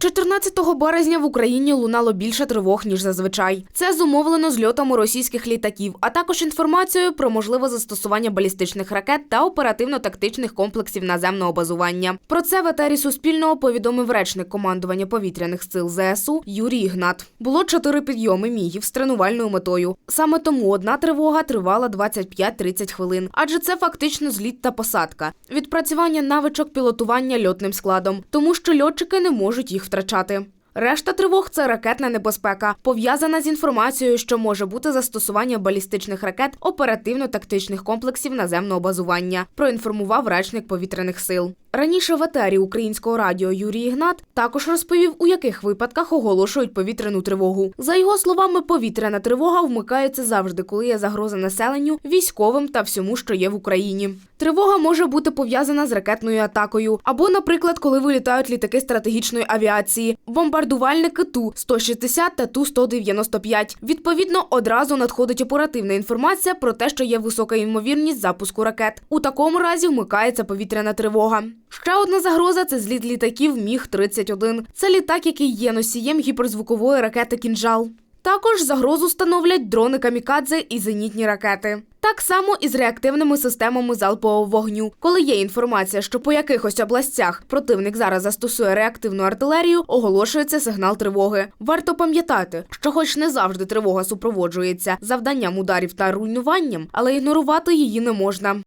14 березня в Україні лунало більше тривог ніж зазвичай. Це зумовлено зльотами російських літаків, а також інформацією про можливе застосування балістичних ракет та оперативно-тактичних комплексів наземного базування. Про це в етері Суспільного повідомив речник командування повітряних сил ЗСУ Юрій Ігнат. Було чотири підйоми мігів з тренувальною метою. Саме тому одна тривога тривала 25-30 хвилин, адже це фактично зліт та посадка, відпрацювання навичок пілотування льотним складом, тому що льотчики не можуть їх втрачати. Решта тривог це ракетна небезпека, пов'язана з інформацією, що може бути застосування балістичних ракет оперативно-тактичних комплексів наземного базування. Проінформував речник повітряних сил. Раніше в етері українського радіо Юрій Ігнат також розповів, у яких випадках оголошують повітряну тривогу. За його словами, повітряна тривога вмикається завжди, коли є загроза населенню, військовим та всьому, що є в Україні. Тривога може бути пов'язана з ракетною атакою, або, наприклад, коли вилітають літаки стратегічної авіації, бомбардувальники Ту 160 та Ту 195 Відповідно, одразу надходить оперативна інформація про те, що є висока ймовірність запуску ракет. У такому разі вмикається повітряна тривога. Ще одна загроза це зліт літаків Міг 31 Це літак, який є носієм гіперзвукової ракети Кінжал. Також загрозу становлять дрони камікадзе і зенітні ракети. Так само і з реактивними системами залпового вогню. Коли є інформація, що по якихось областях противник зараз застосує реактивну артилерію, оголошується сигнал тривоги. Варто пам'ятати, що, хоч не завжди тривога супроводжується завданням ударів та руйнуванням, але ігнорувати її не можна.